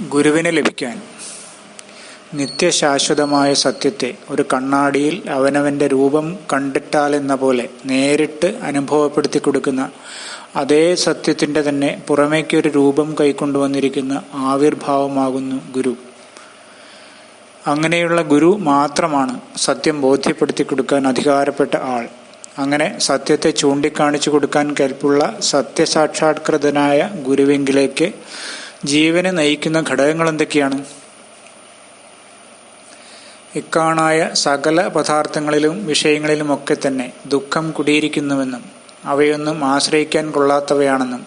ഗുരുവിനെ ലഭിക്കാൻ. നിത്യശാശ്വതമായ സത്യത്തെ ഒരു കണ്ണാടിയിൽ അവനവന്റെ രൂപം കണ്ടിട്ടാലെന്ന പോലെ നേരിട്ട് അനുഭവപ്പെടുത്തി കൊടുക്കുന്ന അതേ സത്യത്തിന്റെ തന്നെ പുറമേക്കൊരു രൂപം കൈക്കൊണ്ടുവന്നിരിക്കുന്ന ആവിർഭാവമാകുന്നു ഗുരു. അങ്ങനെയുള്ള ഗുരു മാത്രമാണ് സത്യം ബോധ്യപ്പെടുത്തി കൊടുക്കാൻ അധികാരപ്പെട്ട ആൾ. അങ്ങനെ സത്യത്തെ ചൂണ്ടിക്കാണിച്ചു കൊടുക്കാൻ കൽപ്പുള്ള സത്യസാക്ഷാത്കൃതനായ ഗുരുവെങ്കിലേക്ക് ജീവനെ നയിക്കുന്ന ഘടകങ്ങൾ എന്തൊക്കെയാണ് ഇക്കാണായ സകല പദാർത്ഥങ്ങളിലും വിഷയങ്ങളിലും ഒക്കെ തന്നെ ദുഃഖം കുടിയിരിക്കുന്നുവെന്നും അവയൊന്നും ആശ്രയിക്കാൻ കൊള്ളാത്തവയാണെന്നും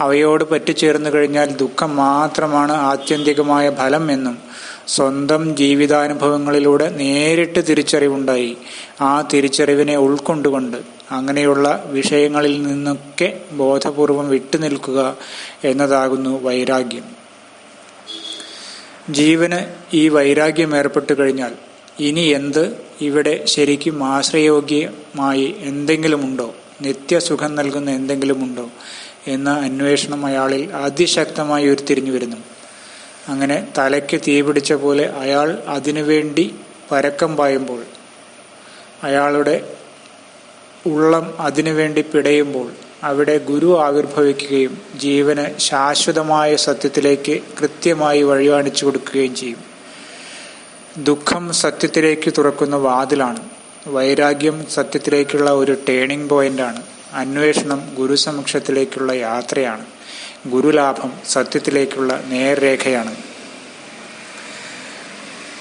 അവയോട് പറ്റിച്ചേർന്നു കഴിഞ്ഞാൽ ദുഃഖം മാത്രമാണ് ആത്യന്തികമായ ഫലം എന്നും സ്വന്തം ജീവിതാനുഭവങ്ങളിലൂടെ നേരിട്ട് തിരിച്ചറിവുണ്ടായി. ആ തിരിച്ചറിവിനെ ഉൾക്കൊണ്ടുകൊണ്ട് അങ്ങനെയുള്ള വിഷയങ്ങളിൽ നിന്നൊക്കെ ബോധപൂർവം വിട്ടുനിൽക്കുക എന്നതാകുന്നു വൈരാഗ്യം. ജീവന് ഈ വൈരാഗ്യം ഏർപ്പെട്ടു കഴിഞ്ഞാൽ ഇനി എന്ത്? ഇവിടെ ശരിക്കും ആശ്രയോഗ്യമായി എന്തെങ്കിലുമുണ്ടോ? നിത്യസുഖം നൽകുന്ന എന്തെങ്കിലുമുണ്ടോ? എന്ന അന്വേഷണം അയാളിൽ അതിശക്തമായി ഉരുത്തിരിഞ്ഞു വരുന്നു. അങ്ങനെ തലയ്ക്ക് തീ പിടിച്ച പോലെ അയാൾ അതിനുവേണ്ടി പരക്കം പായുമ്പോൾ അയാളുടെ ഉള്ളം അതിനുവേണ്ടി പിടയുമ്പോൾ അവിടെ ഗുരു ആവിർഭവിക്കുകയും ജീവന് ശാശ്വതമായ സത്യത്തിലേക്ക് കൃത്യമായി വഴി കാണിച്ചു കൊടുക്കുകയും ചെയ്യും. ദുഃഖം സത്യത്തിലേക്ക് തുറക്കുന്ന വാതിലാണ്. വൈരാഗ്യം സത്യത്തിലേക്കുള്ള ഒരു ടേണിംഗ് പോയിന്റാണ് അന്വേഷണം ഗുരുസമക്ഷത്തിലേക്കുള്ള യാത്രയാണ്. ഗുരുലാഭം സത്യത്തിലേക്കുള്ള നേർരേഖയാണ്.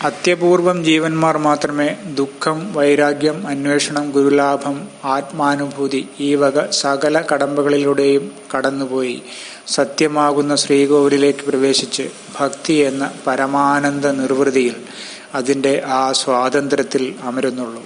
അത്യപൂർവം ജീവന്മാർ മാത്രമേ ദുഃഖം വൈരാഗ്യം അന്വേഷണം ഗുരുലാഭം ആത്മാനുഭൂതി ഈ വക സകല കടമ്പകളിലൂടെയും കടന്നുപോയി. സത്യമാകുന്ന ശ്രീകോവിലേക്ക് പ്രവേശിച്ച് ഭക്തി എന്ന പരമാനന്ദ നിർവൃതിയിൽ അതിന്റെ ആ സ്വാതന്ത്ര്യത്തിൽ അമരുന്നുള്ളൂ.